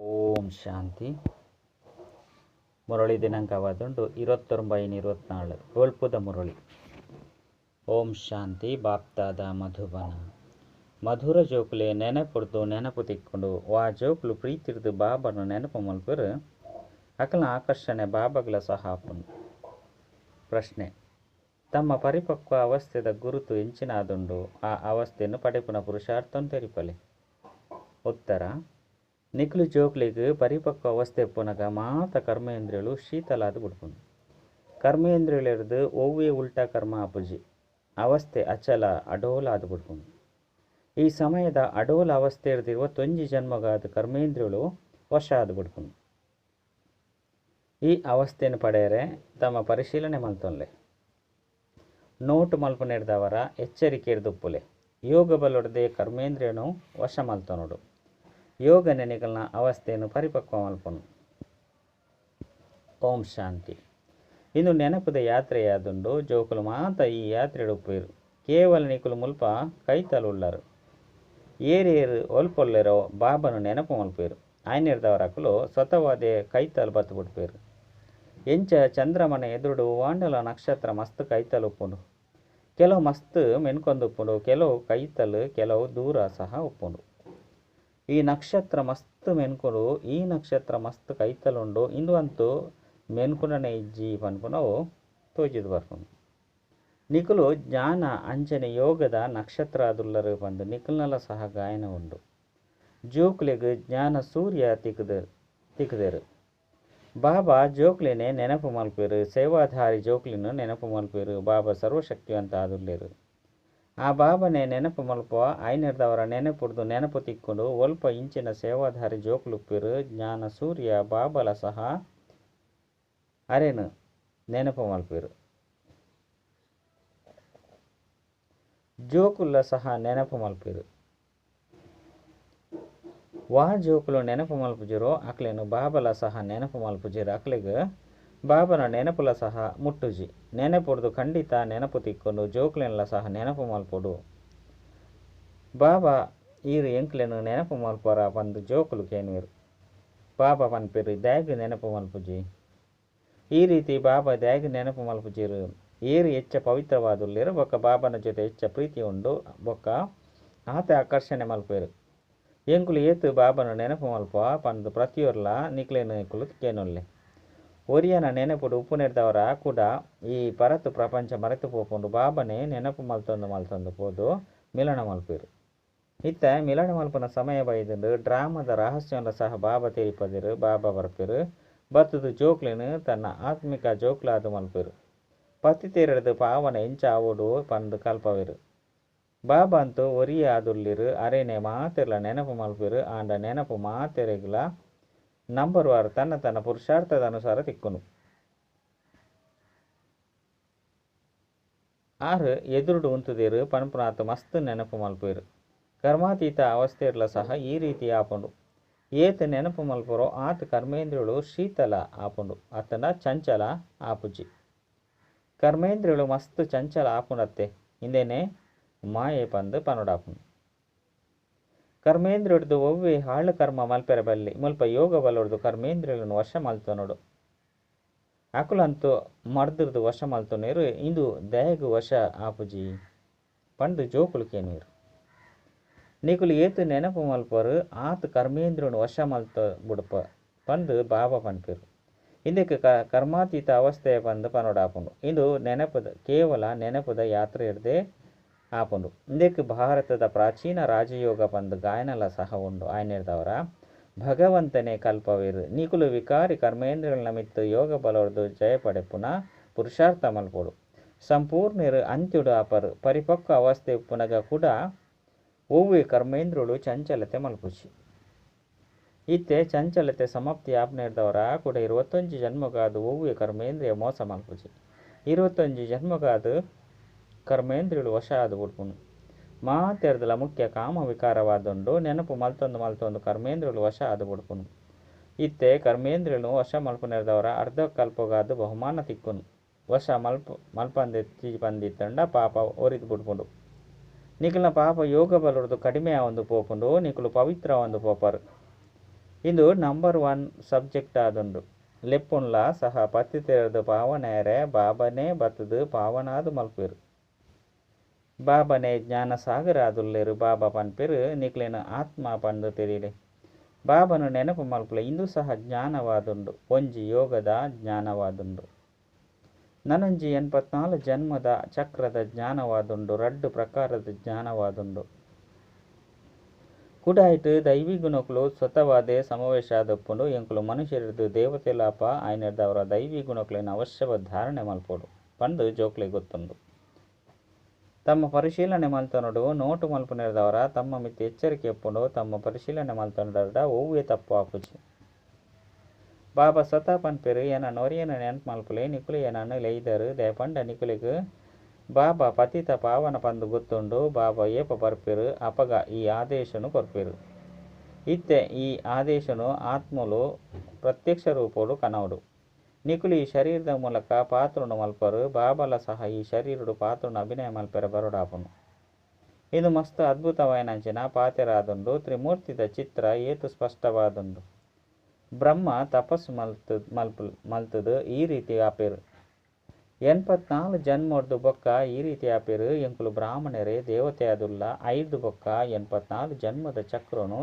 ಓಂ ಶಾಂತಿ. ಮುರಳಿ ದಿನಾಂಕವಾದುಂಡು ಇರುವತ್ತೊಂಬೈನ ಇರುವತ್ನಾಳು ಟೋಲ್ಪುದ ಮುರಳಿ. ಓಂ ಶಾಂತಿ, ಬಾಪ್ತಾದ ಮಧುಬನ. ಮಧುರ ಜೋಕುಲೆ ನೆನಪುಡ್ದು ನೆನಪು ತಿಕ್ಕೊಂಡು, ವಾ ಜೋಕುಲು ಪ್ರೀತಿರ್ದು ಬಾಬನು ನೆನಪು ಮಲ್ಪರು ಅಕಲ ಆಕರ್ಷಣೆ ಬಾಬಗಳ ಸಹ ಪ್ರಶ್ನೆ, ತಮ್ಮ ಪರಿಪಕ್ವ ಅವಸ್ಥೆದ ಗುರುತು ಎಂಚಿನಾದುಂಡು, ಆ ಅವಸ್ಥೆಯನ್ನು ಪಡೆಪುನ ಪುರುಷಾರ್ಥಂ ತೆರಿಪಲೆ. ಉತ್ತರ ನಿಕ್ಲು ಜೋಕ್ಲಿಗ್ ಪರಿಪಕ್ವ ಅವಸ್ಥೆ ಪುನಗ ಮಾತ ಕರ್ಮೇಂದ್ರಿಯಳು ಶೀತಲಾದ ಬಿಡ್ಪುಂಡು ಕರ್ಮೇಂದ್ರಿಯಳಿರದು ಒವ್ವೇ ಉಲ್ಟಾ ಕರ್ಮ ಅಪುಜಿ. ಅವಸ್ಥೆ ಅಚಲ, ಅಡೋಲಾದ ಬಿಡ್ಕೊಂಡು ಈ ಸಮಯದ ಅಡೋಲ ಅವಸ್ಥೆ ಇರದಿರುವ ತೊಂಜಿ ಜನ್ಮಗಾದ ಕರ್ಮೇಂದ್ರಿಯಳು ವಶ ಆದ ಬಿಡ್ಕೊಂಡು ಈ ಅವಸ್ಥೆಯನ್ನು ಪಡೆಯರೆ ತಮ್ಮ ಪರಿಶೀಲನೆ ಮಲ್ತೊನ್ಲೆ. ನೋಟು ಮಲ್ಪನಿಡ್ದವರ ಎಚ್ಚರಿಕೆ ಇರ್ದುಪ್ಪುಲೆ. ಯೋಗ ಬಲೊಡದೆ ಕರ್ಮೇಂದ್ರಿಯನು ವಶ ಮಲ್ತನೋಡು. ಯೋಗ ನೆನೆಗಳನ್ನ ಅವಸ್ಥೆಯನ್ನು ಪರಿಪಕ್ವ ಮಲ್ಪನು ಓಂ ಶಾಂತಿ. ಇನ್ನು ನೆನಪದ ಯಾತ್ರೆಯಾದುಂಡು ಜೋಕುಲು ಮಾತ ಈ ಯಾತ್ರೆ ಉಪ್ಪೇರು ಕೇವಲ ನಿಕುಲು ಮುಲ್ಪ ಕೈತಲುಳ್ಳರು. ಏರೇರು ಒಲ್ಪೊಲ್ಲೆರೋ ಬಾಬನು ನೆನಪು ಮಲ್ಪೇರು ಆಯ್ನಿರ್ದವರಕುಲು ಸ್ವತವಾದೇ ಕೈತಲು ಬತ್ತು ಬಿಡ್ಪೇರು ಎಂಚ ಚಂದ್ರಮನ ಎದುರುಡು ವಾಂಡಲ ನಕ್ಷತ್ರ ಮಸ್ತ್ ಕೈತಲು ಉಪ್ಪುಂಡು ಕೆಲವು ಮಸ್ತ್ ಮೆನ್ಕೊಂದು ಉಪ್ಪುಂಡು ಕೆಲವು ಕೈತಲು, ಕೆಲವು ದೂರ ಸಹ ಉಪ್ಪುಂಡು. ಈ ನಕ್ಷತ್ರ ಮಸ್ತ್ ಮೆನ್ಕುಡು, ಈ ನಕ್ಷತ್ರ ಮಸ್ತ್ ಕೈತಲುಂಡು, ಇಂದು ಅಂತೂ ಮೆನ್ಕುಡನೆ ಇಜ್ಜಿ ಪನ್ಪುನವು ತೋಜಿದು ಬರ್ಪುಂಡು ನಿಕುಲು ಜ್ಞಾನ ಅಂಚನೆ ಯೋಗದ ನಕ್ಷತ್ರ ಅದುಲ್ಲರು ಬಂದು ನಿಖಲ್ನಲ ಸಹ ಗಾಯನ ಉಂಡು. ಜೋಕ್ಲೆಗ್ ಜ್ಞಾನ ಸೂರ್ಯ ತಿಕ್ಕದ, ತಿಕ್ಕದೇರು. ಬಾಬಾ ಜೋಕ್ಲಿನೇ ನೆನಪು ಮಲ್ಪೇರು, ಸೇವಾಧಾರಿ ಜೋಕ್ಲಿನ ನೆನಪು ಮಲ್ಪೇರು, ಬಾಬಾ ಸರ್ವಶಕ್ತಿವಂತ ಆದುಲ್ಲೇರು ಆ ಬಾಬನೇ ನೆನಪು ಮಲ್ಪ ಐನರ್ದವರ ನೆನಪುಡ್ದು ನೆನಪು ತಿಕ್ಕೊಂಡು ಒಲ್ಪ ಇಂಚಿನ ಸೇವಾಧಾರಿ ಜೋಕ್ಲುಪ್ಪಿರು ಜ್ಞಾನ ಸೂರ್ಯ ಬಾಬಲ ಸಹ ಅರೇನು ನೆನಪು ಮಲ್ಪಿರು. ಜೋಕುಲ್ಲ ಸಹ ನೆನಪು ಮಲ್ಪಿರು. ವಾ ಜೋಕುಲು ನೆನಪು ಮಲ್ಪುಜಿರೋ ಅಕ್ಲೇನು ಬಾಬಲ ಸಹ ನೆನಪು ಮಲ್ಪುಜಿರು ಅಕ್ಲೆಗ್ ಬಾಬನ ನೆನಪುಲ ಸಹ ಮುಟ್ಟುಜಿ. ನೆನಪುಡ್ದು, ಖಂಡಿತ ನೆನಪು ತಿಕ್ಕೊಂಡು ಜೋಕ್ಲೆನ್ಲ ಸಹ ನೆನಪು ಮಲ್ಪೊಡು ಬಾಬಾ ಈರು ಎಂಕ್ಲೆನು ನೆನಪು ಮಲ್ಪರ ಬಂದು ಜೋಕುಲು ಕೇನೀರು ಬಾಬಾ ಪನ್ಪಿರು ದ್ಯಾಗ್ ನೆನಪು ಮಲ್ಪುಜಿ ಈ ರೀತಿ ಬಾಬಾ ದ್ಯಾಗ್ ನೆನಪು ಮಲ್ಪುಜಿರು ಏರು ಹೆಚ್ಚ ಪವಿತ್ರವಾದುಲ್ಲಿರು ಬೊಕ್ಕ ಬಾಬನ ಜೊತೆ ಹೆಚ್ಚ ಪ್ರೀತಿ ಉಂಡು ಬೊಕ್ಕ ಆತ ಆಕರ್ಷಣೆ ಮಲ್ಪೇರು ಎಂಕುಲು ಏತು ಬಾಬನ ನೆನಪು ಮಲ್ಪ ಪಂದು ಪ್ರತಿಯೊರ್ಲ ನಿಕ್ಲೇನು ಎಂಕುಲು ಕೇನೊಲ್ಲೆ ಒರಿಯನ ನೆನಪುಡು ಉಪ್ಪು ನೆಡ್ದವರ ಕೂಡ ಈ ಪರತು ಪ್ರಪಂಚ ಮರೆತು ಪೋಪುಂಡು ಬಾಬನೆ ನೆನಪು ಮಲ್ತೊಂದು ಮಲ್ತೊಂದು ಪೋದು ಮಿಲನ ಮಲ್ಪಿರು. ಇತ್ತ ಮಿಲನ ಮಲ್ಪನ ಸಮಯ ಬೈದಂದು ಡ್ರಾಮದ ರಹಸ್ಯವನ್ನು ಸಹ ಬಾಬಾ ತೆರಿಪದಿರು, ಬಾಬಾ ಬರ್ಪಿರು. ಬತ್ತದು ಜೋಕ್ಲೆನು ತನ್ನ ಆತ್ಮಿಕ ಜೋಕ್ಲಾದು ಮಲ್ಪಿರು. ಪತಿ ತೇರಡ್ದು ಪಾವನ ಇಂಚ ಆವೋಡು ಪಂದು ಕಲ್ಪವೆರು. ಬಾಬಾ ಅಂತೂ ಒರಿಯ ಆದುಲ್ಲಿರು ಅರೇನೆ ಮಾತೆರ್ಲ ನೆನಪು ಮಲ್ಪಿರು, ಆಂಡ ನೆನಪು ಮಾತೆರೆಗ್ಲ ನಂಬರ್ ವಾರು ತನ್ನ ತನ್ನ ಪುರುಷಾರ್ಥದ ಅನುಸಾರ ತಿಕ್ಕನು. ಆರು, ಎದುರುಡು ಉಂತುದೇರು ಪನ್ಪುನಾಥ ಮಸ್ತ್ ನೆನಪು ಮಲ್ಪೇರು ಕರ್ಮಾತೀತ ಅವಸ್ಥೆರ್ಲ ಸಹ ಈ ರೀತಿ ಆಪುಂಡು. ಏತ ನೆನಪು ಮಲ್ಪರೋ, ಆತ ಕರ್ಮೇಂದ್ರಿಯಳು ಶೀತಲ ಆಪುಂಡು. ಆತನ ಚಂಚಲ ಆಪುಜಿ ಕರ್ಮೇಂದ್ರಿಯಳು ಮಸ್ತ್ ಚಂಚಲ ಆಪುಂಡತ್ತೆ ಹಿಂದೆನೆ, ಮಾಯೆ ಪಂದು ಪನುಡಾಪುಂಡು. ಕರ್ಮೇಂದ್ರಿಯಡ್ದು ಒವ್ವೆ ಹಾಳು ಕರ್ಮ ಮಲ್ಪೆರ ಬಲ್ಲಿ ಮುಲ್ಪ ಯೋಗ ಬಲೊಡ್ದು ಕರ್ಮೇಂದ್ರಿಯలను ವಶ ಮಲ್ತೊನೊಡು ಅಕುಲಂತು ಮರ್ದಿರ್ದು ವಶ ಮಲ್ತೊನೇರು ಇಂದು ದಯಗು ವಶ ಆಪುಜಿ ಪಂಡು ಜೋಕುಲು ನೀರು. ನೀಕುಲು ಏತು ನೆನಪು ಮಲ್ಪರು, ಆತ ಕರ್ಮೇಂದ್ರಿಯನು ವಶ ಮಲ್ತ ಬುಡಪ, ಪಂದು ಬಾಬ ಪನ್ಪಿರು. ಇಂದಕ್ಕೆ ಕ ಕರ್ಮಾತೀತ ಅವಸ್ಥೆಯ ಬಂದು ಪನೋಡಾಪುಂಡು. ಇಂದು ನೆನಪದ, ಕೇವಲ ನೆನಪದ ಯಾತ್ರೆ ಆಪುಂಡು ಇಂದಕ್ಕೆ ಭಾರತದ ಪ್ರಾಚೀನ ರಾಜಯೋಗ ಪಂದು ಗಾಯನಲ ಸಹ ಉಂಡು ಆಯ್ನಿರ್ದವರ ಭಗವಂತನೇ ಕಲ್ಪವಿರು ನಿಕುಲು ವಿಕಾರಿ ಕರ್ಮೇಂದ್ರಗಳ ನಮಿತ್ತ ಯೋಗ ಬಲವರ್ದು ಜಯ ಪಡೆಪುನ ಪುರುಷಾರ್ಥ ಮಲ್ಪೊಡು. ಸಂಪೂರ್ಣರು ಅಂತ್ಯುಡು ಅಪರು ಪರಿಪಕ್ವ ಅವಸ್ಥೆ ಪುನಗ ಕೂಡ ಒವ್ವೆ ಕರ್ಮೇಂದ್ರುಳು ಚಂಚಲತೆ ಮಲ್ಪುಜಿ ಇತ್ತೆ ಚಂಚಲತೆ ಸಮಾಪ್ತಿ ಆಪ್ನೇರ್ದವರ ಕೂಡ ಇರುವತ್ತೊಂಜಿ ಜನ್ಮಗಾದು ಹೂವು ಕರ್ಮೇಂದ್ರಿಯ ಮೋಸ ಮಲ್ಪುಜಿ ಇರುವತ್ತೊಂಜಿ ಜನ್ಮಗಾದು ಕರ್ಮೇಂದ್ರಿಯಳು ವಶ ಆದ ಬಿಡ್ಪುನು ಮಾತೆರದಲ ಮುಖ್ಯ ಕಾಮ ವಿಕಾರವಾದೊಂಡು ನೆನಪು ಮಲ್ತೊಂದು ಮಲ್ತೊಂದು ಕರ್ಮೇಂದ್ರಿಯಳು ವಶ ಆದ ಬಿಡ್ಪುನು ಇತ್ತೆ ಕರ್ಮೇಂದ್ರಿಯಳು ವಶ ಮಲ್ಪನೆರ್ದವರ ಅರ್ಧ ಕಲ್ಪಗಾದು ಬಹುಮಾನ ತಿಕ್ಕುನು. ವಶ ಮಲ್ಪ ಮಲ್ಪಂದೆತ್ತಿ ಬಂದಿತ್ತಂಡ ಪಾಪ ಒರಿದು ಬಿಡ್ಪುಂಡು ನಿಖಿಲ್ನ ಪಾಪ ಯೋಗ ಬಲುಡ್ದು ಕಡಿಮೆ ಒಂದು ಪೋಪುಂಡು, ನಿಖಲು ಪವಿತ್ರ ಒಂದು ಪೋಪರು. ಇಂದು ನಂಬರ್ ಒನ್ ಸಬ್ಜೆಕ್ಟ್ ಆದುಂಡು. ಲೆಪ್ಪುನ್ಲ ಸಹ ಪತ್ತಿತೆರದು ಪಾವನೆರೆ, ಬಾಬನೇ ಬತ್ತದು ಪಾವನಾದು ಮಲ್ಪೆರು ಬಾಬನೇ ಜ್ಞಾನ ಸಾಗರ ಆದುಲ್ಲೆರು ಬಾಬಾ ಪನ್ಪೆರು ನಿಕ್ಲೇನ ಆತ್ಮ ಪಂದು ತೆರೀಲೆ. ಬಾಬನು ನೆನಪು ಮಲ್ಪುಲೆ, ಇಂದು ಸಹ ಜ್ಞಾನವಾದುಂಡು, ಒಂಜಿ ಯೋಗದ ಜ್ಞಾನವಾದುಂಡು. ನನೊಂಜಿ ಎನ್ಪತ್ನಾಲ್ ಜನ್ಮದ ಚಕ್ರದ ಜ್ಞಾನವಾದುಂಡು, ರಡ್ಡು ಪ್ರಕಾರದ ಜ್ಞಾನವಾದುಂಡು. ಕುಡಾಯ್ಟ್ ದೈವಿ ಗುಣಕುಲು ಸ್ವತವಾದೇ ಸಮಾವೇಶ ಆದಪ್ಪುಂಡು ಎಂಕುಲು ದೇವತೆ ಲಾಪ ಆಯ್ನದವರ ದೈವಿ ಗುಣಕುಲಿನ ಅವಶ್ಯವ ಧಾರಣೆ ಮಲ್ಪೋಡು, ಪಂದು ಜೋಕ್ಲೆ ಗೊತ್ತುಂಡು. ತಮ್ಮ ಪರಿಶೀಲನೆ ಮಲ್ತನಡು ನೋಟು ಮಲ್ಪನಿರದವರ ತಮ್ಮ ಮಿತ್ತಿ ಎಚ್ಚರಿಕೆ ಎಪ್ಪುಂಡು ತಮ್ಮ ಪರಿಶೀಲನೆ ಮಲ್ತನಡ ಒವ್ವೇ ತಪ್ಪು ಆಪುಜಿ. ಬಾಬಾ ಸ್ವತಃ ಪನ್ಪೆರು ಏನ ನೊರಿಯನ ನೆನಪು ಮಲ್ಪುಲೆ, ನಿಕುಲು ಏನನ್ನು ಲೈದರು ದಯಪಂಡ ನಿಕುಲಿಗ್ ಬಾಬಾ ಪತಿತ ಪಾವನ ಪಂದು ಗೊತ್ತುಂಡು, ಬಾಬಾ ಏಪ ಬರ್ಪೆರು, ಅಪಗ ಈ ಆದೇಶನು ಕೊರ್ಪೆರು. ಇತ್ತೆ ಈ ಆದೇಶನು ಆತ್ಮಲು ಪ್ರತ್ಯಕ್ಷ ರೂಪೋಡು ಕನವಡು. ನಿಕುಲು ಈ ಶರೀರದ ಮೂಲಕ ಪಾತ್ರನು ಮಲ್ಪರು. ಬಾಬಲ ಸಹ ಈ ಶರೀರಡು ಪಾತ್ರನು ಅಭಿನಯ ಮಲ್ಪೆರ ಬರೋಡಾಪನು. ಇದು ಮಸ್ತ್ ಅದ್ಭುತವಾಯಿನಂಚಿನ ಪಾತೆರಾದುಂಡು ತ್ರಿಮೂರ್ತಿದ ಚಿತ್ರ ಏತು ಸ್ಪಷ್ಟವಾದುಂಡು ಬ್ರಹ್ಮ ತಪಸ್ಸು ಮಲ್ತು, ಮಲ್ಪ, ಮಲ್ತದು ಈ ರೀತಿ ಆಪೇರು. ಎಂಪತ್ನಾಲ್ಕು ಜನ್ಮರ್ದು ಬೊಕ್ಕ ಈ ರೀತಿ ಆಪೇರು. ಎಂಕುಲು ಬ್ರಾಹ್ಮಣರೇ ದೇವತೆ ಅದುಲ್ಲ ಐದು ಬೊಕ್ಕ ಎಂಪತ್ನಾಲ್ಕು ಜನ್ಮದ ಚಕ್ರನು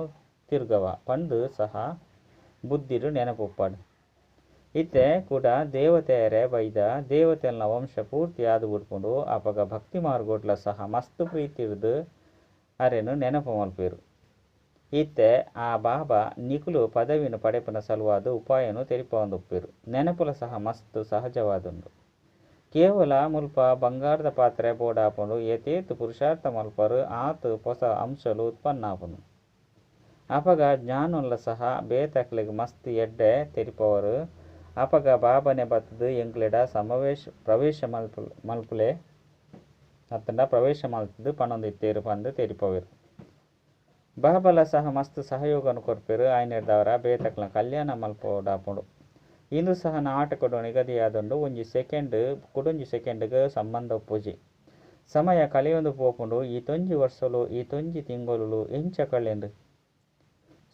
ತಿರ್ಗವ. ಪಂದು ಸಹ ಬುದ್ಧಿರು ನೆನಪುಪ್ಪಡು. ಇತ್ತೆ ಕೂಡ ದೇವತೆಯರೇ ಬೈದ ದೇವತೆಲ್ನ ವಂಶ ಪೂರ್ತಿ ಆದು ಬಿಟ್ಕೊಂಡು ಅಪಗ ಭಕ್ತಿ ಮಾರ್ಗೋಟ್ಲ ಸಹ ಮಸ್ತ್ ಪ್ರೀತಿ ಇರ್ದು ಅರೆನು ನೆನಪು ಮಲ್ಪೇರು ಇತ್ತೆ ಆ ಬಾಬಾ ನಿಕುಲು ಪದವಿನ ಪಡೆಪನ ಸಲುವಾದ ಉಪಾಯನು ತೆರಿಪೊಂದುಪ್ಪೇರು. ನೆನಪುಲ ಸಹ ಮಸ್ತ್ ಸಹಜವಾದುಂಡು ಕೇವಲ ಮುಲ್ಪ ಬಂಗಾರದ ಪಾತ್ರೆ ಬೋಡಾಪುಂಡು ಏತೇತು ಪುರುಷಾರ್ಥ ಮಲ್ಪರು ಆತು ಹೊಸ ಅಂಶಲು ಉತ್ಪನ್ನ ಆಪುಂಡು ಅಪಗ ಜ್ಞಾನುಲ್ಲ ಸಹ ಬೇತಕ್ಲಿಗೆ ಮಸ್ತ್ ಎಡ್ಡೆ ತೆರಿಪವರು ಅಪಗ ಬಾಬನೆ ಬತ್ತದು ಎಂಗ್ಲೆಡ ಸಮಾವೇಶ ಪ್ರವೇಶ ಮಲ್ಪುಲ್ ಮಲ್ಪುಲೆ. ಅತ್ತಂಡ ಪ್ರವೇಶ ಮಲ್ತದು ಪಣೊಂದಿತ್ತೇರು ಪಂದು ತೇರಿಪೋವಿರು ಬಾಬಲ ಸಹ ಮಸ್ತ್ ಸಹಯೋಗನು ಕೊರ್ಪೆರು ಆಯ್ನೆಡ್ದವರ ಬೇತಕ್ಲ ಕಲ್ಯಾಣ ಮಲ್ಪೋಡಾಪುಡು ಇಂದು ಸಹ ನಾಟಕಡು ನಿಗದಿಯಾದಂಡು ಒಂಜಿ ಸೆಕೆಂಡ್ ಕುಡೊಂಜಿ ಸೆಕೆಂಡ್ಗೆ ಸಂಬಂಧ ಪೂಜೆ ಸಮಯ ಕಳೆಯೊಂದು ಪೋಪುಂಡು ಈ ತೊಂಜಿ ವರ್ಷಲು ಈ ತೊಂಜಿ ತಿಂಗೊಲು ಎಂಚ ಕಳೆಂಡು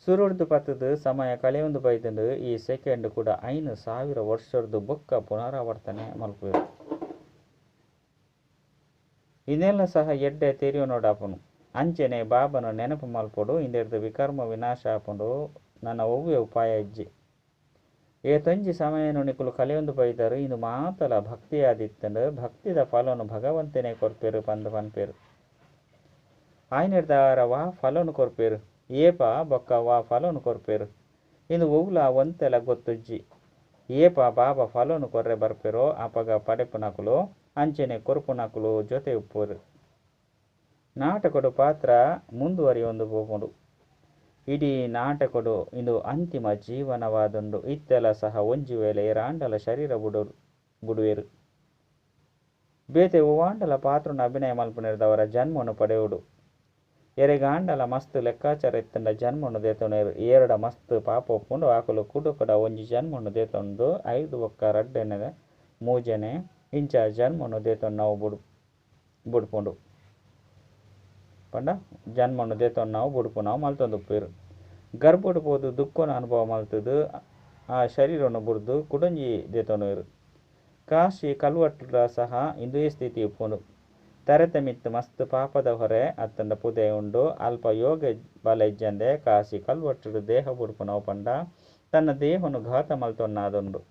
ಸುರುಡ್ದು ಪತ್ತದು ಸಮಯ ಕಳೆಯೊಂದು ಬೈದಂಡು ಈ ಸೆಕೆಂಡ್ ಕೂಡ ಐನು ಸಾವಿರ ವರ್ಷರ್ದು ಬೊಕ್ಕ ಪುನರಾವರ್ತನೆ ಮಲ್ಪುವೆ ಇದೆಲ್ಲ ಸಹ ಎಡ್ಡೆ ತೆರಿಯೋ ನೋಡಾಪನು ಅಂಚೆನೆ ಬಾಬನು ನೆನಪು ಮಲ್ಪಡು ಇಂದೆರ್ದು ವಿಕರ್ಮ ವಿನಾಶ ಆಪುಂಡು ನನ್ನ ಒವ್ವೆ ಉಪಾಯ ಇಜ್ಜಿ ಏ ತಂಜಿ ಸಮಯನು ನಿಕುಲು ಕಲೆಯೊಂದು ಬೈದರು, ಇಂದು ಮಾತಲ ಭಕ್ತಿ ಭಕ್ತಿದ ಫಲನು ಭಗವಂತನೇ ಕೊರ್ಪೇರು ಪಂದು ಪನ್ಪೇರು. ಆಯ್ನಿರ್ದಾರವ ವಾ ಕೊರ್ಪೇರು. ಏಪ ಬೊಕ್ಕ ವಾ ಫಲೊನ್ ಕೊರ್ಪೇರು. ಇಂದು ಉಗುಲ ಒಂತೆಲ ಗೊತ್ತುಜ್ಜಿ. ಏಪ ಬಾಬ ಫಲೊನ್ ಕೊರ್ರೆ ಬರ್ಪೆರೋ, ಅಪಗ ಪಡೆಪುನಕುಲು ಅಂಚೆನೆ ಕೊರ್ಪುನಕುಲು ಜೊತೆ ಉಪ್ಪುರು. ನಾಟಕಡು ಪಾತ್ರ ಮುಂದುವರಿಯೊಂದು ಹೋಗುಂಡು ಇಡೀ ನಾಟಕಡು ಇಂದು ಅಂತಿಮ ಜೀವನವಾದುಂಡು ಇತ್ತೆಲ ಸಹ ಒಂಜಿ ವೇಳೆ ರಾಂಡಲ ಶರೀರ ಬುಡರು, ಬುಡುವೆರು. ಬೇತೆ ಓವಾಂಡಲ ಪಾತ್ರನ ಅಭಿನಯ ಮಲ್ಪನಿರ್ದವರ ಜನ್ಮನು ಪಡೆಯುಡು. ಎರೆಗಾಂಡಲ ಮಸ್ತ್ ಲೆಕ್ಕಾಚಾರ ಇತ್ತಂಡ ಜನ್ಮನು ದೇತೊನೇರು ಏರಡ ಮಸ್ತ್ ಪಾಪ ಒಪ್ಪುಂಡು ಆಕುಲು ಕುಡುಕುಡ ಒಂಜಿ ಜನ್ಮನು ದೇತೊಂದು. ಐದು ಒಕ್ಕ ರಡ್ಡೆನ ಮೂಜನೆ, ಇಂಚ ಜನ್ಮನು ದೇತೊಂಡು ನಾವು ಬುಡ್, ಬುಡ್ಪುಂಡು. ಪಂಡ? ಜನ್ಮನು ದೇತೊಂಡು ನಾವು ಬುಡ್ಪು, ನಾವು ಮಲ್ತೊಂದು ಉಪ್ಪೇರು. ಗರ್ಭುಡ್ಬೋದು ದುಃಖನ ಅನುಭವ ಮಲ್ತದು, ಆ ಶರೀರವನ್ನು ಬುಡ್ದು ಕುಡಂಜಿ ದೇತೊನರು ಕಾಶಿ ಕಲ್ವಟ್ಟ ಸಹ ಇಂದೇ ಸ್ಥಿತಿ ಉಪ್ಪುಂಡು. ತರೆತ ಮಿತ್ತು ಮಸ್ತ್ ಪಾಪದ ಹೊರೆ ಅತ್ತಂದ ಪುದೆ ಉಂಡು. ಅಲ್ಪ ಯೋಗ ಬಲೆಜ್ಜಂದೆ ಕಾಸಿ ಕಾಶಿ ಕಲ್ವಟ್ಟುಡು ದೇಹ ಬುಡುಪು ನಾವು ಪಂಡ ತನ್ನ ದೇಹನು ಘಾತ ಮಲ್ತೊನ್ನಾದುಂಡು.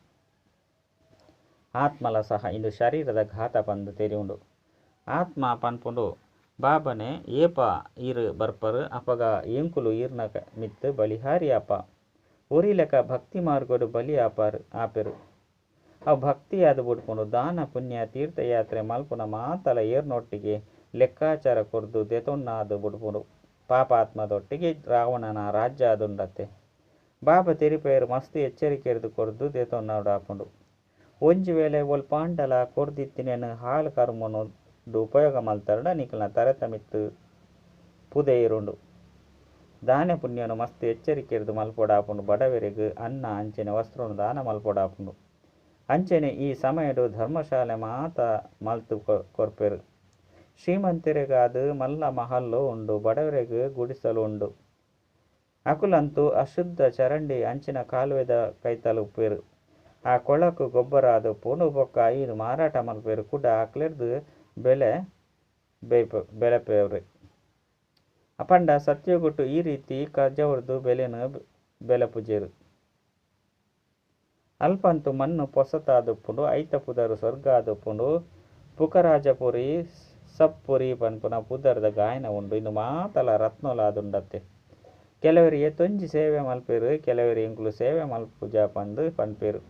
ಆತ್ಮಲ ಸಹ ಇಂದು ಶರೀರದ ಘಾತ ಪಂದು ತೆರಿಯುಂಡು. ಆತ್ಮ ಪನ್ಪುಂಡು. ಬಾಬನೆ, ಏಪ ಈರ್ ಬರ್ಪರ್, ಅಪಗ ಏಂಕುಲು ಈರ್ನ ಮಿತ್ತು ಬಲಿಹಾರಿ ಅಪ. ಉರಿಲೆಕ ಭಕ್ತಿ ಮಾರ್ಗಡು ಬಲಿ ಆಪರ್, ಆಪೆರು. ಅವು ಭಕ್ತಿ ಬಿಟ್ಕೊಂಡು ದಾನ, ಪುಣ್ಯ, ತೀರ್ಥಯಾತ್ರೆ, ಮಲ್ಪುನ ಮಾತಲ ಏರ್ನೊಟ್ಟಿಗೆ ಲೆಕ್ಕಾಚಾರ ಕೊರ್ದು ದೆತೊನ್ನಾದು ಬಿಡ್ಕೊಂಡು ಪಾಪಾತ್ಮದೊಟ್ಟಿಗೆ ರಾವಣನ ರಾಜ್ಯ ಆದುಂಡತ್ತೆ ಬಾಬ ತೆರಿಪೇರು ಮಸ್ತ್ ಎಚ್ಚರಿಕೆ ಇರಿದು ಕೊರ್ದು ದೆತೊನ್ನಾಡು ಹಾಕೊಂಡು ಒಂಜಿ ವೇಳೆ ಒಲ್ ಪಾಂಡಲ ಕೊರ್ದಿತ್ತಿನೇನು ಹಾಲು ಕರ್ಮನು ಉಪಯೋಗ ಮಲ್ತಾರಡ ತರೆ ತಮಿತ್ತು ಪುದೆ ಇರುಂಡು. ದಾನ, ಪುಣ್ಯನು ಮಸ್ತ್ ಎಚ್ಚರಿಕೆ ಮಲ್ಪೊಡ ಮಲ್ಪೊಡಾಪುಂಡು. ಬಡವರಿಗೆ ಅನ್ನ, ಅಂಚಿನ, ವಸ್ತ್ರನು ದಾನ ಮಲ್ಪೊಡಾಪುಂಡು. ಅಂಚೆನೆ ಈ ಸಮಯಡು ಧರ್ಮಶಾಲೆ ಮಾತ ಮಲ್ತು ಕೊರ್ಪೆರು. ಶ್ರೀಮಂತರಿಗಾದು ಮಲ್ಲ ಮಹಲ್ಲು ಉಂಡು, ಬಡವರಿಗೆ ಗುಡಿಸಲು ಉಂಡು. ಅಕುಲಂತೂ ಅಶುದ್ಧ ಚರಂಡಿ ಅಂಚಿನ ಕಾಲುವೆದ ಕೈತಲುಪೇರು ಆ ಕೊಳಕು ಗೊಬ್ಬರ ಅದು ಪೂನು ಬೊಕ್ಕ ಐದು ಮಾರಾಟ ಮಲ್ಪೇರು, ಕೂಡ ಅಕ್ಲೆರ್ದು ಬೆಲೆ ಬೇಯ್ಪ ಬೆಳೆಪೇವ್ರಿ. ಅಪಂಡ ಸತ್ಯಗುಟ್ಟು ಈ ರೀತಿ ಕಜವ್ರದ್ದು ಬೆಲೆನ ಬೆಲೆ ಪೂಜೆರು ಅಲ್ಪಂತು ಮಣ್ಣು ಪೊಸತಾದುಪ್ಪುಂಡು, ಐತ ಪುದರು ಸ್ವರ್ಗ ಆದುಪ್ಪುಂಡು ಪುಕರಾಜಪುರಿ, ಸಪ್ಪುರಿ ಪನ್ಪುನ ಪುದರದ ಗಾಯನ ಉಂಡು. ಇನ್ನು ಮಾತಲ ರತ್ನೋಲಾದುಂಡತ್ತೆ. ಕೆಲವರಿಗೆ ತೊಂಜಿ ಸೇವೆ ಮಲ್ಪೇರು, ಕೆಲವರಿಗೆ ಇಂಕ್ಲು ಸೇವೆ ಮಲ್ಪುಜ ಪಂದು ಪನ್ಪೇರು.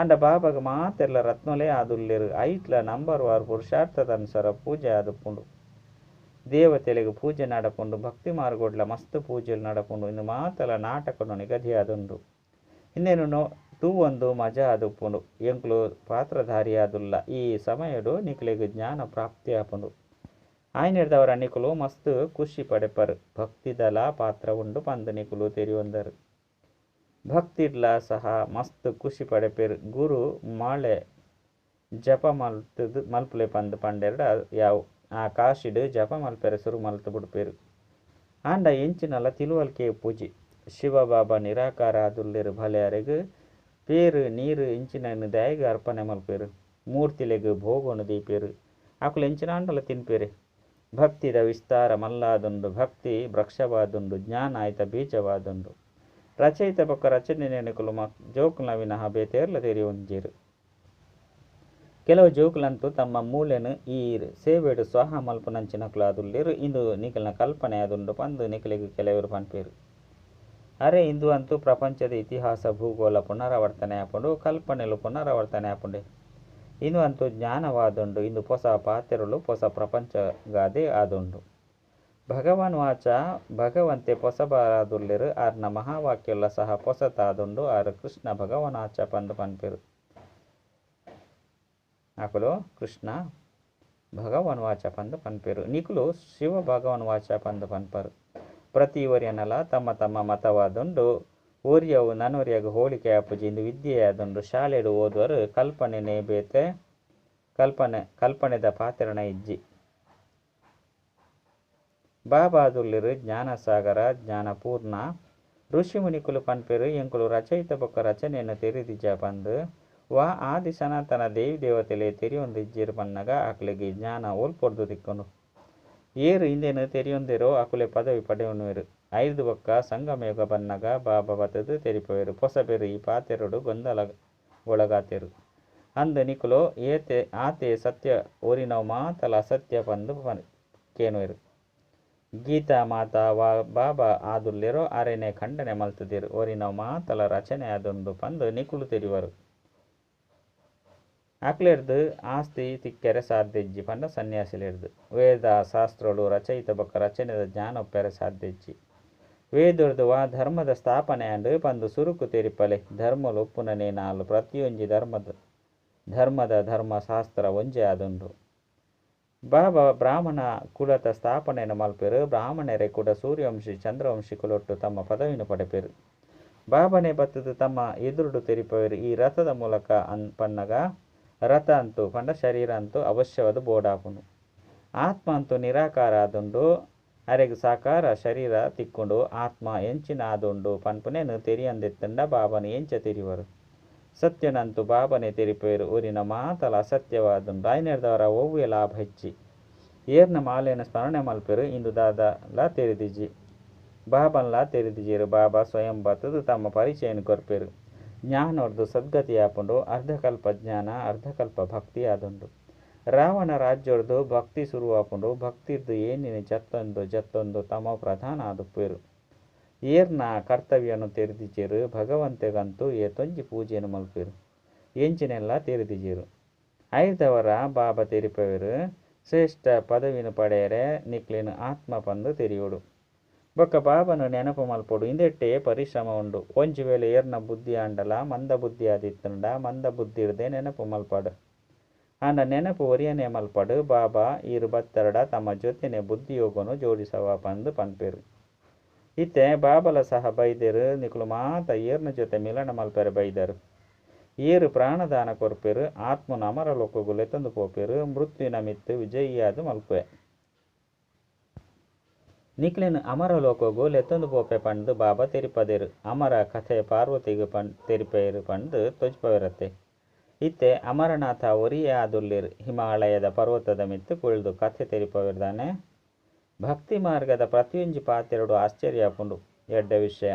ಅಂಡ ಬಾಬಾಗ ಮಾತೆಲ್ಲ ರತ್ನೊಲೆ ಆದುಲ್ಲೇರು. ಐಟ್ಲ ನಂಬರ್ ವಾರ್ ಪುರುಷಾರ್ಥದನುಸಾರ ಪೂಜೆ ಆದುಪ್ಪುಂಡು. ದೇವತೆಲೆಗೆ ಪೂಜೆ ನಡಪುಂಡು ಭಕ್ತಿ ಮಾರ್ಗೋಡ್ಲ ಮಸ್ತ್ ಪೂಜೆಲು ನಡಪುಂಡು ಇನ್ನು ಮಾತಲ ನಾಟಕನು ನಿಗದಿ ಆದುಂಡು ಇನ್ನೇನು ನೋ ತೂ ಒಂದು ಮಜಾ ಆದುಪ್ಪುಂಡು ಎಂಕ್ಲು ಪಾತ್ರಧಾರಿ ಆದುಲ್ಲ ಈ ಸಮಯಡು ನಿಕ್ಲೆಗ್ ಜ್ಞಾನ ಪ್ರಾಪ್ತಿ ಆಪುಂಡು ಆಯ್ನೆಡ್ದವರ ನಿಕುಲು ಮಸ್ತ್ ಖುಷಿ ಪಡೆಪರು. ಭಕ್ತಿದಲ ಪಾತ್ರ ಉಂಡು ಪಂದ್ ನಿಕುಲು ತೆರಿಯೊಂದರು. ಭಕ್ತಿಡ್ಲ ಸಹ ಮಸ್ತ್ ಖುಷಿ ಪಡೆಪೇರು. ಗುರು ಮಾಳೆ ಜಪ ಮಲ್ತದು ಮಲ್ಪುಲೆ ಪಂದ್ ಪಂಡೆರಡ ಯಾವು. ಆ ಕಾಶಿಡು ಜಪ ಮಲ್ಪೆರೆ ಸುರು ಮಲ್ತು ಬಿಡ್ಪೇರು. ಆಂಡ ಎಂಚಿನಲ್ಲ ತಿಳುವಲ್ಕೆ ಪೂಜೆ. ಶಿವಬಾಬಾ ನಿರಾಕಾರ ಆದುಲ್ಲೆರು ಭಲೆಯರೆಗು ಪೇರು, ನೀರು ಇಂಚಿನ ದಯಗ ಅರ್ಪಣೆ ಮಲ್ಪೇರು. ಮೂರ್ತಿಲೆಗು ಭೋಗನು ದೀಪೇರು. ಆಕುಲು ಇಂಚಿನ ಹಣ್ಣಲ್ಲ ತಿನ್ಪೇರೆ. ಭಕ್ತಿದ ವಿಸ್ತಾರ ಮಲ್ಲಾದೊಂದು, ಭಕ್ತಿ ವೃಕ್ಷವಾದೊಂದು ಜ್ಞಾನ ಆಯ್ತ ಬೀಜವಾದೊಂದು. ರಚಯಿತ ಪಕ್ಕ ರಚನೆ ನೆನಕುಲು ಮ ಜೋಕುಲ ವಿನಃ ಬೇತೇರ್ಲ ತೆರಿ ಒಂಜೀರು. ಕೆಲವು ಜೋಕುಲಂತೂ ತಮ್ಮ ಮೂಲೆನು ಈ ಸೇವೆಡು ಸ್ವಹ ಮಲ್ಪನಂಚಿನಕುಲಾದುಲ್ಲೇರು ಇಂದು ನಿಖಲನ ಕಲ್ಪನೆ ಅದೊಂದು ಪಂದು ನಿಖಲಿಗೆ ಕೆಲವರು ಪಂಪೇರು ಅರೆ ಇಂದು ಅಂತೂ ಪ್ರಪಂಚದ ಇತಿಹಾಸ, ಭೂಗೋಳ ಪುನರಾವರ್ತನೆ ಆಪುಂಡು ಕಲ್ಪನೆಲು ಪುನರಾವರ್ತನೆ ಆಪುಂಡೆ ಇಂದು ಅಂತೂ ಜ್ಞಾನವಾದುಂಡು ಇಂದು ಹೊಸ ಪಾತೆರಲು ಹೊಸ ಪ್ರಪಂಚಗಾದೆ ಆದುಂಡು ಭಗವಾನ್ ವಾಚ, ಭಗವಂತೆ ಪೊಸಬಾರಾದುಲ್ಲೆರು ಆರ್ನ ಮಹಾವಾಕ್ಯಲ್ಲ ಸಹ ಪೊಸತಾದುಂಡು ಆರು ಕೃಷ್ಣ ಭಗವಾನಾಚ ಪಂದು ಪನ್ಪಿರು. ಆಕಲು, ಕೃಷ್ಣ ಭಗವಾನ್ ವಾಚ ಪಂದು ಪನ್ಪಿರು. ನಿಕುಲು ಶಿವ ಭಗವಾನ್ ವಾಚ ಪಂದು ಪನ್ಪರು. ಪ್ರತಿ ಒರಿಯನಲ ತಮ್ಮ ತಮ್ಮ ಮತವಾದುಂಡು ಊರ್ಯವು ನನ್ನೊರಿಯಾಗ ಹೋಳಿಕೆ ಆಪುಜಿಂದು ವಿದ್ಯೆಯಾದುಂಡು ಶಾಲೆಡು ಓದುವರು ಕಲ್ಪನೆ ಬೇತೆ ಕಲ್ಪನೆ, ಕಲ್ಪನೆದ ಪಾತ್ರಣ ಇಜ್ಜಿ. ಬಾಬಾದುಲ್ಲಿರು ಜ್ಞಾನಸಾಗರ, ಜ್ಞಾನಪೂರ್ಣ. ಋಷಿಮುನಿಕುಲು ಪನ್ಪೆರು ಎಂಕುಲು ರಚಯಿತ ಬೊಕ್ಕ ರಚನೆಯನ್ನು ತೆರೆದಿಜ್ಜ ಬಂದು. ವಾ ಆದಿ ಸನಾತನ ದೇವಿ ದೇವತೆಲೆ ತೆರೆಯೊಂದಿಜ್ಜಿರು ಪನ್ನಗ ಆಕ್ಲಿಗೆ ಜ್ಞಾನ ಓಲ್ಪೊರ್ದು ತಿಕ್ಕೊಂಡು ಏರು ಹಿಂದೇನು ತೆರಿಯೊಂದಿರೋ ಅಕುಲೆ ಪದವಿ ಪಡೆಯುವರು ಐದು ಬೊಕ್ಕ ಸಂಗಮಯುಗ ಬನ್ನಗ ಬಾಬಾ ಬತದು ತೆರಿಪೋಯರು. ಪೊಸಬೆರು ಈ ಪಾತೆರಡು ಗೊಂದಲ ಒಳಗಾತೆರು ಅಂದು ನಿಕುಲು, ಏತೆ, ಆತೆ ಸತ್ಯ ಓರಿನವು ಮಾತಲ ಅಸತ್ಯ ಬಂದು ಕೇನುವೆರು ಗೀತಾ ಮಾತಾ ವಾ ಬಾಬಾ ಆದುಲ್ಲೆರೋ ಅರೆನೆ ಖಂಡನೆ ಮಲ್ತದಿರು. ಓರಿನವು ಮಾತಲ ರಚನೆ ಆದೊಂದು ಪಂದು ನಿಕುಲು ತೆರಿವರು. ಅಕ್ಲೆರ್ದು ಆಸ್ತಿ ತಿಕ್ಕೆರೆ ಸಾಧ್ಯಜ್ಜಿ ಪಂಡ ಸನ್ಯಾಸಿಲೆರ್ದು. ವೇದ ಶಾಸ್ತ್ರಗಳು ರಚಯಿತ ಬೊಕ್ಕ ರಚನೆದ ಜ್ಞಾನೊಪ್ಪೆರೆ ಸಾಧ್ಯಜ್ಜಿ ವೇದುರ್ದು ವಾ ಧರ್ಮದ ಸ್ಥಾಪನೆ ಅಂಡ್ ಪಂದು ಸುರುಕು ತೆರಿಪಲೆ. ಧರ್ಮಲು ಒಪ್ಪುನನೆ ನಾಲ್ ಪ್ರತಿಯೊಂಜಿ ಧರ್ಮದ ಧರ್ಮದ ಧರ್ಮ ಶಾಸ್ತ್ರ ಒಂಜೆ ಆದುಂಡು. ಬಾಬಾ ಬ್ರಾಹ್ಮಣ ಕುಲದ ಸ್ಥಾಪನೆಯನ್ನು ಮಲ್ಪೆರು, ಬ್ರಾಹ್ಮಣರೇ ಕೂಡ ಸೂರ್ಯವಂಶಿ, ಚಂದ್ರವಂಶಿ ಕುಲೊಟ್ಟು ತಮ್ಮ ಪದವಿನ ಪಡೆಪೆರು. ಬಾಬನೇ ಬತ್ತದು ತಮ್ಮ ಎದುರುಡು ತೆರಿಪವರು ಈ ರಥದ ಮೂಲಕ ಅನ್ ಪನ್ನಗ ರಥ ಅಂತೂ, ಪಂಡ ಶರೀರ ಅಂತೂ ಅವಶ್ಯವಾದ ಬೋಡಾಪುನು. ಆತ್ಮ ಅಂತೂ ನಿರಾಕಾರ ಆದುಂಡು, ಅರೆಗ್ ಸಾಕಾರ ಶರೀರ ತಿಕ್ಕೊಂಡು, ಆತ್ಮ ಎಂಚಿನ ಆದುಂಡು, ಪನ್ಪುನೇನು ತೆರಿಯಂದಿತ್ತಂಡ, ಬಾಬನ ಎಂಚ ತೆರಿವರು. ಸತ್ಯನಂತೂ ಬಾಬನೆ ತೆರಿಪೇರು ಊರಿನ ಮಾತಲ ಅಸತ್ಯವಾದುಂಡು. ಐನೆರ್ದವರ ಒವ್ವೆ ಲಾಭ ಹೆಚ್ಚಿ. ಏರ್ನ ಮಾಲೆಯನ್ನು ಸ್ಮರಣೆ ಮಲ್ಪೆರು, ಇಂದು ದಾದಲ ತೆರೆದಿಜಿ ಬಾಬನ್ಲ ತೆರೆದಿಜಿರು ಬಾಬಾ ಸ್ವಯಂ ಬತ್ತದು ತಮ್ಮ ಪರಿಚಯನ ಕೊರ್ಪೆರು. ಜ್ಞಾನೋರ್ದು ಸದ್ಗತಿ ಆಪುಂಡು ಅರ್ಧಕಲ್ಪ ಜ್ಞಾನ, ಅರ್ಧಕಲ್ಪ ಭಕ್ತಿ ಆದುಂಡು. ರಾವಣ ರಾಜ್ಯರ್ದು ಭಕ್ತಿ ಶುರುವಾಪುಂಡು ಭಕ್ತಿರ್ದು ಏನಿನ ಜತ್ತೊಂದು ಜತ್ತೊಂದು ತಮ ಪ್ರಧಾನ ಆದುಪ್ಪೇರು ಏರ್ನ ಕರ್ತವ್ಯನು ತೆರೆದಿಜೇರು, ಭಗವಂತೆಗಂತೂ ಏತೊಂಜಿ ಪೂಜೆಯನ್ನು ಮಲ್ಪೇರು ಎಂಚಿನೆಲ್ಲ ತೆರೆದಿಜೇರು. ಐದವರ ಬಾಬಾ ತೆರಿಪವರು. ಶ್ರೇಷ್ಠ ಪದವಿನ ಪಡೆಯರೆ, ನಿಕ್ಲಿನ ಆತ್ಮ ಪಂದು ತೆರಿಯೋಡು. ಬೊಕ್ಕ ಬಾಬನು ನೆನಪು ಮಲ್ಪೊಡು ಇಂದೆಟ್ಟೆ ಪರಿಶ್ರಮ ಉಂಡು. ಒಂಜಿ ವೇಳೆ ಏರ್ನ ಬುದ್ಧಿ ಆಂಡಲ, ಮಂದ ಬುದ್ಧಿ ಆದಿತ್ತುಂಡ, ಮಂದ ಬುದ್ಧಿ ಇರ್ದೆ ನೆನಪು ಮಲ್ಪಾಡು ಆಂಡ ನೆನಪು ಒರಿಯನೆ ಮಲ್ಪಡು ಬಾಬಾ, ಈರು ಬತ್ತರಡ ತಮ್ಮ ಜೊತೆನೆ ಬುದ್ಧಿಯೋಗನು ಜೋಡಿಸವ ಪಂದು ಪನ್ಪೇರು. ಇತ್ತೆ ಬಾಬಲ ಸಹ ಬೈದರು. ನಿಕುಲು ಮಾತ ಏರ್ನ ಜೊತೆ ಮಿಲನ ಮಲ್ಪೆರೆ ಬೈದರು. ಏರು ಪ್ರಾಣದಾನ ಕೊರ್ಪೆರು. ಆತ್ಮನ ಅಮರ ಲೋಕಗುಲೆ ತಂದು ಪೋಪೇರು. ಮೃತ್ಯು ಮಿತ್ತು ವಿಜಯಿಯಾದು ಮಲ್ಪೆ ನಿಕ್ಲೆನ್ ಅಮರ ಲೋಕಗು ಲೆತ್ತೊಂದು ಪೋಪೆ ಪಂಡ್ದು ಬಾಬಾ ತೆರಿಪದೇರು. ಅಮರ ಕಥೆ ಪಾರ್ವತಿಗೆ ಪನ್ ತೆರಿಪೇರು ಪಂಡು ತೊಜ್ಪವಿರತ್ತೆ. ಇತ್ತೆ ಅಮರನಾಥ ಒರಿಯೇ ಆದುಲ್ಲಿರ್. ಹಿಮಾಲಯದ ಪರ್ವತದ ಮಿತ್ತು ಕುಳಿದು ಕಥೆ ತೆರಿಪವಿರ್ದಾನೆ ಭಕ್ತಿ ಮಾರ್ಗದ ಪ್ರತಿಯೊಂಜಿ ಪಾತೆರಡು ಆಶ್ಚರ್ಯ ಪುಂಡು. ಎಡ್ಡ ವಿಷಯ.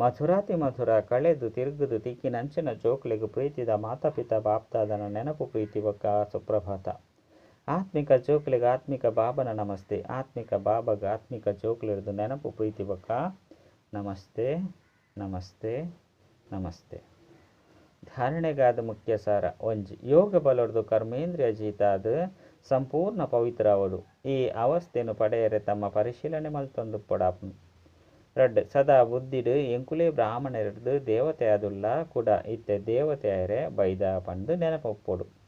ಮಥುರಾತಿ ಮಥುರ ಕಳೆದು ತಿರುಗುದು ತಿಕ್ಕಿನಂಚಿನ ಜೋಕ್ಲಿಗೆ ಪ್ರೀತಿದ ಮಾತಾಪಿತ ಬಾಪ್ತಾದನ ನೆನಪು ಪ್ರೀತಿ ಬೊಕ್ಕ ಸುಪ್ರಭಾತ. ಆತ್ಮಿಕ ಜೋಕ್ಲಿಗೆ ಆತ್ಮಿಕ ಬಾಬನ ನಮಸ್ತೆ. ಆತ್ಮಿಕ ಬಾಬಗ ಆತ್ಮಿಕ ಜೋಕ್ಲಿರ್ದು ನೆನಪು ಪ್ರೀತಿ ಬಕ್ಕ. ನಮಸ್ತೆ ನಮಸ್ತೆ ನಮಸ್ತೆ. ಧಾರಣೆಗಾದ ಮುಖ್ಯ ಸಾರ ಒಂಜಿ. ಯೋಗ ಬಲರ್ದು ಕರ್ಮೇಂದ್ರಿಯ ಜೀತಾದ ಸಂಪೂರ್ಣ ಪವಿತ್ರ ಅವಳು ಈ ಅವಸ್ಥೆಯನ್ನು ಪಡೆಯರೆ ತಮ್ಮ ಪರಿಶೀಲನೆ ಮಲ್ತೊಂದು ಪೊಡಾಪುನು ರಡ್ ಸದಾ ಬುದ್ಧಿಡು ಎಂಕುಲೆ ಬ್ರಾಹ್ಮಣರದು ದೇವತೆ ಅದುಲ್ಲ ಕೂಡ ಇತ್ತೆ ದೇವತೆ ಆಯರೆ ಬೈದ ಪಂಡು. ನೆನಪೊಪ್ಪೊಡು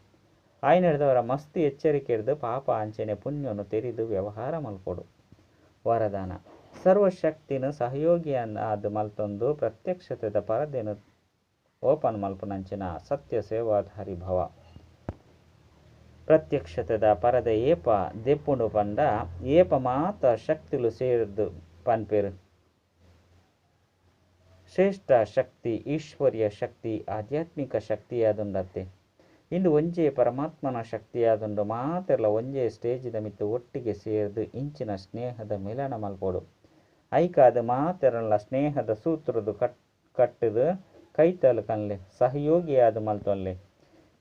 ಆಯ್ನಡ್ದವರ ಮಸ್ತ್ ಎಚ್ಚರಿಕೆ ಹಿಡಿದು ಪಾಪ ಅಂಚನೆ ಪುಣ್ಯವನ್ನು ತೆರೆದು ವ್ಯವಹಾರ ಮಲ್ಕೊಡು. ವರದಾನ. ಸರ್ವಶಕ್ತಿನ ಸಹಯೋಗಿಯನ್ನ ಅದು ಮಲ್ತೊಂದು ಪ್ರತ್ಯಕ್ಷತೆದ ಪರದೆಯನ್ನು ಓಪನ್ ಮಲ್ಪುನಂಚಿನ ಸತ್ಯ ಸೇವಾಧಾರಿ ಭವ. ಪ್ರತ್ಯಕ್ಷತೆದ ಪರದ ಏಪ ದೆಪ್ಪುಂಡು ಪಂಡ, ಏಪ ಮಾತ ಶಕ್ತಿಲು ಸೇರಿದ್ದು ಪನ್ಪೆರು. ಶ್ರೇಷ್ಠ ಶಕ್ತಿ, ಈಶ್ವರ್ಯ ಶಕ್ತಿ, ಆಧ್ಯಾತ್ಮಿಕ ಶಕ್ತಿಯಾದುಂಡತ್ತೆ. ಇಂದು ಒಂಜೆ ಪರಮಾತ್ಮನ ಶಕ್ತಿಯಾದುಂಡು ಮಾತೆರ್ಲ ಒಂಜೇ ಸ್ಟೇಜಿದ ಮಿತ್ತು ಒಟ್ಟಿಗೆ ಸೇರಿದು ಇಂಚಿನ ಸ್ನೇಹದ ಮಿಲನ ಮಲ್ಪೋಡು. ಐಕಾದ ಮಾತೆರಲ್ಲ ಸ್ನೇಹದ ಸೂತ್ರದು ಕಟ್, ಕಟ್ಟದು ಕೈತಲು ಕನ್ಲೆ ಸಹಯೋಗಿಯಾದ ಮಲ್ತೊಲ್ಲೆ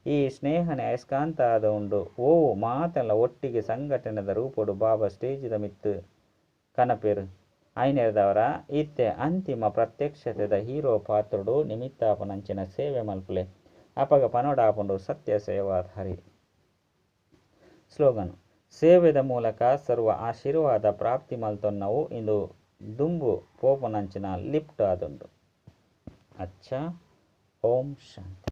ಈ ಸ್ನೇಹನೆ ಅಯಸ್ಕಾಂತ ಆದ ಉಂಡು ಓ ಮಾತೆಲ್ಲ ಒಟ್ಟಿಗೆ ಸಂಘಟನೆದ ರೂಪಡು ಬಾಬಾ ಸ್ಟೇಜಿದ ಮಿತ್ತು ಕನಪೇರು. ಐನೇರದವರ, ಇತ್ತೆ ಅಂತಿಮ ಪ್ರತ್ಯಕ್ಷತೆದ ಹೀರೋ ಪಾತ್ರಡು ನಿಮಿತ್ತಾಪನಂಚಿನ ಸೇವೆ ಮಲ್ಪುಲೆ. ಅಪಗ ಪನೋಡಾಪುಂಡು ಸತ್ಯ ಸೇವಾಧಾರಿ ಸ್ಲೋಗನ್, ಸೇವೆದ ಮೂಲಕ ಸರ್ವ ಆಶೀರ್ವಾದ ಪ್ರಾಪ್ತಿ ಮಲ್ತೊನ್ನವು ಇಂದು ದುಂಬು ಪೋಪನಂಚಿನ ಲಿಫ್ಟ್ ಆದುಂಡು ಅಚ್ಚ, ಓಂ ಶಾಂತಿ.